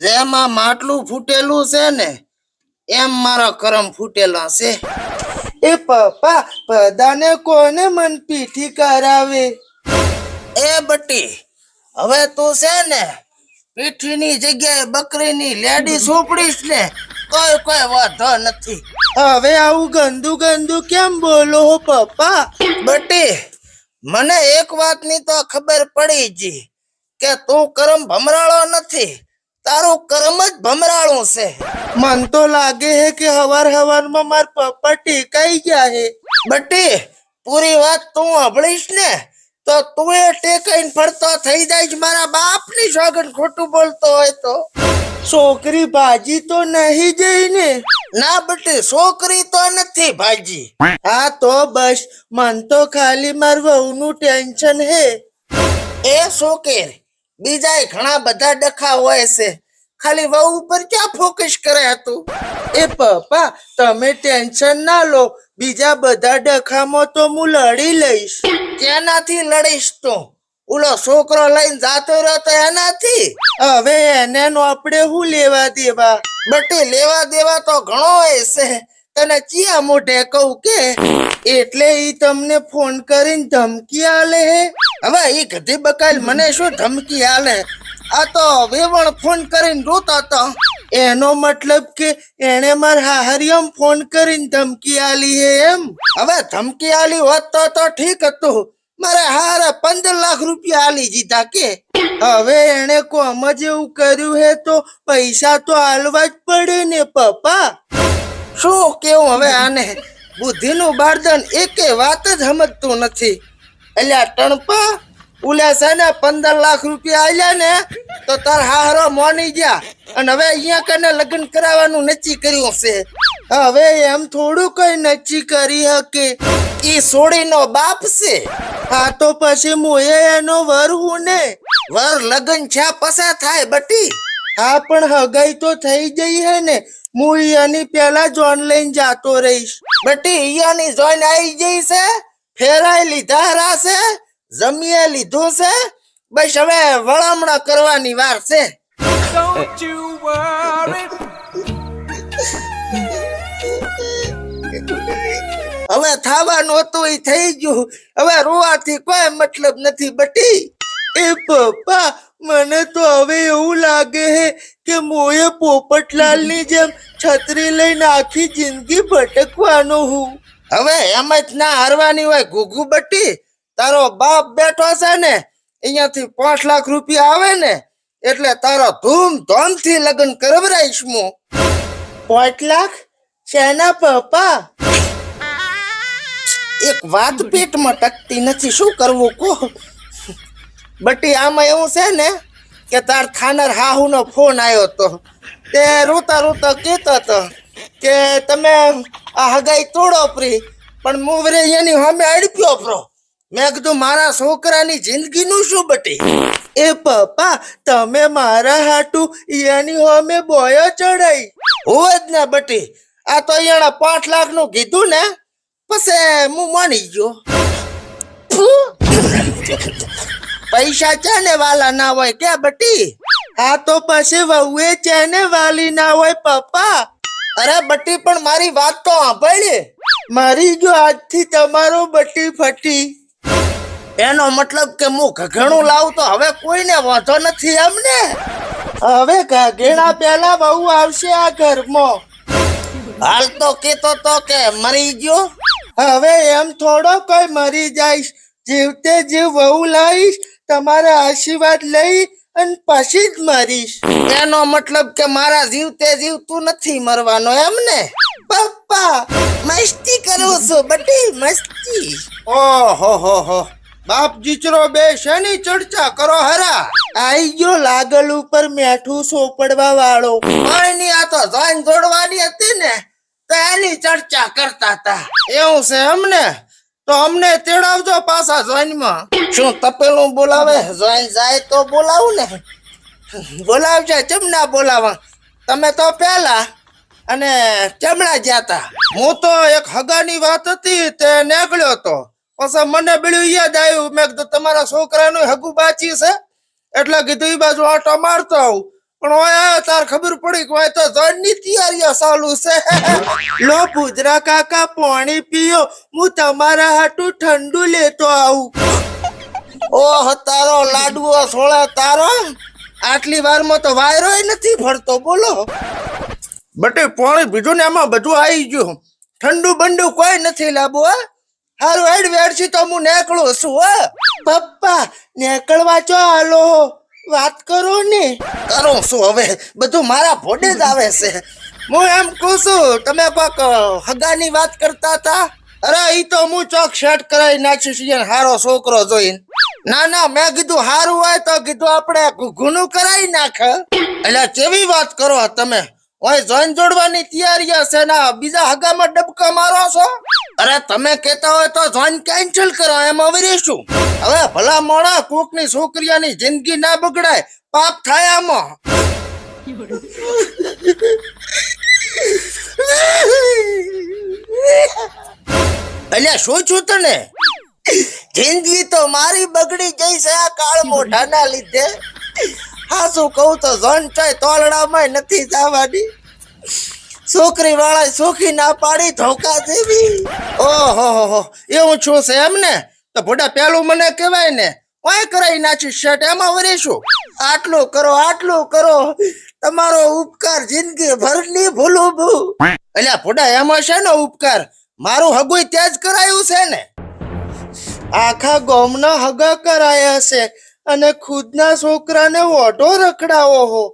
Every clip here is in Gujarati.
જેમાં માટલું ફૂટેલું છે ને એમ મારા કરમ ફૂટેલા છે. એ પપ્પા પદાને કોને મન પીઠી કરાવે? એ બટી હવે તું છે ને પીઠીની જગ્યાએ બકરીની લેડી સોંપડીશ ને કોઈ કોઈ વાંધો નથી. હવે આવું ગંદુ ગંદુ કેમ બોલો હો પપ્પા? બટી મને એક વાતની તો ખબર પડી જી કે તું કરમ ભમરાળો નથી. તારું કર્મ જ ભમરાળો છે. મન તો લાગે હે કે હવાર હવારમાં માર પપ્પા ટેકાઈ ગયા હે. બટી પૂરી વાત તું સાંભળીશ ને? તો તું એ ટેકાઈને ફરતો થઈ જાય મારા બાપની સોગન ખોટું બોલતો હોય તો. છોકરી ભાજી તો નહીં જઈ ને? ના બટી છોકરી તો નથી ભાજી. હા તો બસ મન તો ખાલી માર વહુનું ટેન્શન હે. એ શોકેર બીજા ઘણા બધા ડખા હોય છે. ખાલી વહુ ઉપર ક્યાં ફોકસ કરે હતું? એ પપ્પા, તમે ટેન્શન ના લો. બીજા બધા ડખામાં તો હું લડી લઈશ. તેનાથી લડીશ તો? ઓલો છોકરો લઈને જાતો રહ્યો એનાથી? હવે એને આપણે શું લેવા દેવા? બટે લેવા દેવા તો ઘણો હશે. તને ચિયા મોઢે કહું કે? એટલે ઈ તમને ફોન કરીને ધમકી આલે હે? હવે ઈ ગધી બકાલ મને શું ધમકી આલે? આ તો વેવણ ફોન કરીને રોતા હતા. એનો મતલબ કે એણે માર હાહરિયમ ફોન કરીને ધમકી આલી હે એમ. હવે ધમકી આલી હોત તો તો ઠીક હતું. મારે હારે પંદર લાખ રૂપિયા આલી દીધા કે. હવે એણે કોમ જ એવું કર્યું હે તો પૈસા તો આલવા જ પડે ને પપ્પા. શું કેવું હવે આને? બુદ્ધિનું બારદન એકે વાત જ સમજતું નથી. અલ્યા ટણપા ઉલ્યા છે ને પંદર લાખ રૂપિયા આલ્યા ને તો તાર હારો મોની ગયા. અને હવે અહીંયા કને લગ્ન કરાવવાનું નક્કી કર્યું છે હવે એમ થોડું કઈ નક્કી કરી હકે. એ સોડીનો બાપ છે. હા તો પછી મોએ એનો વર હું ને. વર લગ્ન છે પસા થાય બટી. હા, પણ હગાઈ તો થઈ ગઈ હે ને. હું એની પેલા જોન લઈને જાતો રહીશ. બટી, ઈયાની જોઈન આવી ગઈ છે ફેરાઈ લીધા રાશે જમીએ લીધું છે? બસ હવે વળામણા કરવાની વાર છે. હવે થાવાનું હતું એ થઈ ગયું. હવે રોવાથી કોઈ મતલબ નથી બટી. એ પપ્પા મને તો હવે એવું લાગે હે કે મોએ પોપટલાલની જેમ છત્રી લઈને આખી જિંદગી ભટકવાનો હું. હવે એમ જ ના હારવાની હોય ઘૂઘુ બટી. તારો બાપ બેઠો છે ને અહીંયાથી પાંચ લાખ રૂપિયા આવે ને, એટલે તારો ધૂમધામથી લગ્ન કરવરાઈશ હું. પાંચ લાખ? શેના પપ્પા? એક વાત પેટમાં ટકતી નથી, શું કરવું કો બટી, આમાં એવું છે ને કે તાર થાનર હાહુનો ફોન આવ્યો તો. તે રોતા રોતા કહેતો હતો કે, તમે આ હગાઈ તોડો પ્રી, પણ મુવરે એની સામે અડપ્યો પ્રો. મેં કીધું મારા છોકરાની જિંદગીનું શું બટી? એ પપ્પા તમે મારા હાટુ ઈયાની હોમે બોયો ચડાઈ. હોવે જ ને બટી આ તો અહીંયા પાંચ લાખનું કીધું ને પછી હું માની ગયો. પૈસા છે ને વાલા ના હોય કે બટી? આ તો પછી વહુએ ચેને વાલી ના હોય પપ્પા. અરે બટી પણ મારી વાત તો સાંભળી મારી જો આજથી તમારો બટી ફટી. એનો મતલબ કે હું ઘઘણું લાવું તો હવે કોઈને વાંધો નથી એમને? હવે ઘાઘેડા પહેલા વહુ આવશે આ ઘરમાં. હાલ તો કેતો તો કે મરી ગયો. હવે એમ થોડો કોઈ મરી જાઈશ. જીવતે જીવ વહુ લાવીશ તમારા આશીર્વાદ લઈ અને પછી જ મરીશ. એનો મતલબ કે મારા જીવતે જીવતું નથી મરવાનો એમને? પપ્પા, મસ્તી કરું છું બટી મસ્તી. ઓહો, હો હો. બાપ જીચરો બે શેની ચર્ચા કરો હરા? આઈ ગયો લાગલ ઉપર મેઠું સોપડવા વાળો. પાણીની આ તો જાન જોડવાની હતી ને તેની ચર્ચા કરતા હતા એવું છે અમને તો અમને તેડાવજો પાછા જોઈનમાં શું તપેલું બોલાવે? જોઈન જાય તો બોલાવું ને. બોલાવજે ચમ ના બોલાવા? તમે તો પહેલા અને ચમડા જ્યાતા હું તો એક હગાની વાત હતી તે નીકળ્યો તો. પછી મને બીડું યાદ આવ્યું. મેં કીધું, તમારા છોકરાનું હગું બાચી છે? એટલે કીધું એ બાજુ આટો મારતો આવું. પણ ઓય તાર ખબર પડી કે ઓય તો જણની તૈયારીઓ ચાલુ છે. લો ભૂદરા કાકા, પાણી પીઓ. હું તમારા હાટું ઠંડુ લેતો આવું. ઓહ, તારો લાડવો સોળા તારો. આટલી વારમાં તો વાયરો નથી ફરતો બોલો. બટે પાણી પીધું ને એમાં બધું આવી ગયું. ઠંડુ બંડુ કોઈ નથી લાવવું હા. હારું, હેડ છી તો હું નેકળું છું, હો. પપ્પા, નેકળવા ચો હાલો વાત કરો ને. કરો શું હવે? બધું મારા ભોડે જ આવે છે. હું એમ કહું છું, તમે કોક હગાની વાત કરતા હતા? અરે, ઈ તો હું ચોક શર્ટ કરાવી નાખ્યું છે હારો છોકરો જોઈને. ના ના, મેં કીધું હારું હોય તો કીધું આપણે ઘૂનું કરાવી નાખ. એટલે કેવી વાત કરો તમે? ઓય જોઈન જોડવાની તૈયારી હશે ના બીજા હગામાં ડબકા મારો છો? અરે તમે કહેતા હોય તો જોઈન કેન્સલ કરો, એમ અવરીશું હવે ભલા મોણા કોકની છોકરીઓની જિંદગી ના બગડાય, પાપ થાય આમાં. એટલે શું છું તને? જિંદગી તો મારી બગડી ગઈ છે આ કાળ મોઢાના લીધે. હા, શું કહું તો ઝોન તોલડામાં નથી જવાની. છોકરી વાળા સુખી ના પાડી ધોકા દેવી ઓહો એવું છું છે એમ ને તો ભોડા પેલું મને કહેવાય ને, ઓય કરાઈ નાખી શર્ટ એમાં વરીશું. આટલું કરો આટલું કરો. તમારો ઉપકાર જિંદગી ભરની ભૂલું ભૂ. એટલે ભોડા, એમાં છે ને ઉપકાર? મારું હગુય ત્યાં જ કરાયું છે ને. આખા ગોમના હગા કરાયા છે. અને ખુદના છોકરાને ઓઢો રખડાવો હો.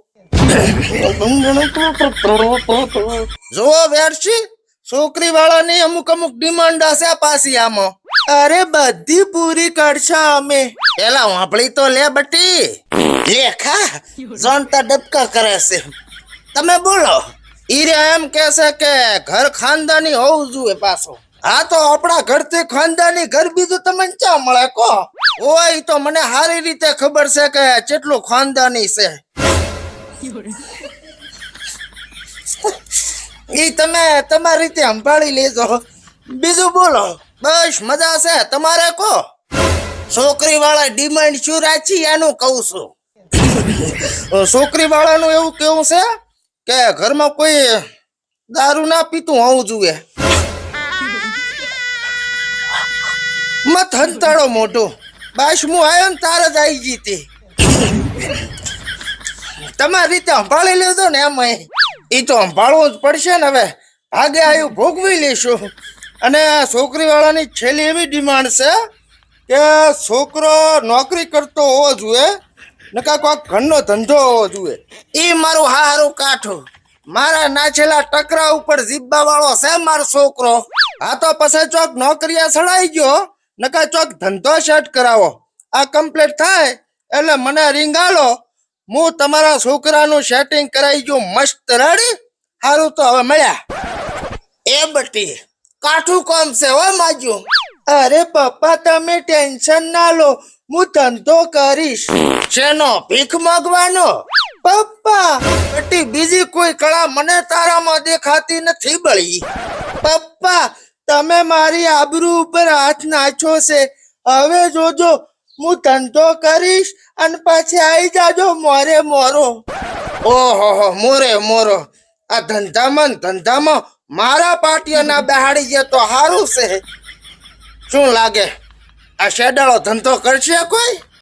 જોવો વેરશી છોકરી વાળાની અમુક અમુક ડિમાન્ડ હશે પાછી આમાં. અરે બધી પૂરી કરશે અમે. પેલા વાપળી તો લે બટી. લેખા જોનતા ડબકા કરે છે. તમે બોલો, ઈરે એમ કે કે ઘર ખાનદાની હોવું જોઈએ પાછો. હા તો આપણા ઘરથી ખાનદાની ઘર બીજું તમને ચા મળે કો ઓય તો મને સારી રીતે ખબર છે કે કેટલું ખાનદાની છે. ઈ તમે તમારી રીતે સંભાળી લેજો. બીજું બોલો, બસ મજા છે તમારે કો છોકરી વાળા ડિમાન્ડ શું રાખી એનું કહું છું. છોકરી વાળાનું એવું કેવું છે કે ઘરમાં કોઈ દારૂ ના પીતું હોવું જોઈએ. મત હંતાડો મોટો. બાસમું આવ્યો ને તાર જ આવી જીતી તમારી રીતે સંભાળી લેજો ને એમ એ તો સંભાળવું જ પડશે ને હવે. આગે આવ્યું ભોગવી લઈશું અને છોકરી વાળાની છેલ્લી એવી ડિમાન્ડ છે કે છોકરો નોકરી કરતો હોવો જોઈએ નકા કોઈક ઘરનો ધંધો હોવો જોઈએ. એ મારું હારું કાઠું. મારા નાચેલા ટકરા ઉપર જીબ્બા વાળો છે મારો છોકરો. આ તો પછી ચોક નોકરીયા સડાઈ ગયો. નકા ચોક ધંધો સેટ કરાવો. આ કમ્પ્લીટ થાય એટલે મને રીંગાલો હું તમારા છોકરાનું સેટિંગ કરાવી ગયું મસ્ત રડી સારું તો હવે મળ્યા. એ બટી કાઠું કામ છે હો માજુ. અરે પપ્પા તમે ટેન્શન ના લો. હું ધંધો કરીશ. શેનો ભીખ માગવાનો? પપ્પા બટી બીજી કોઈ કળા મને તારામાં દેખાતી નથી બળી. પપ્પા તમે મારી આબરૂ ઉપર હાથ નાખ્યો છે. હવે જોજો, હું ધંધો કરીશ અને પછી આવી જાજો, મોરે મોરો. ઓહો મોરે મોરો. આ ધંધામાં ધંધામાં મારા પાટિયાના બહાડી જાય તો સારું છે. શું લાગે? આ શેડાળો ધંધો કરશે કોઈ?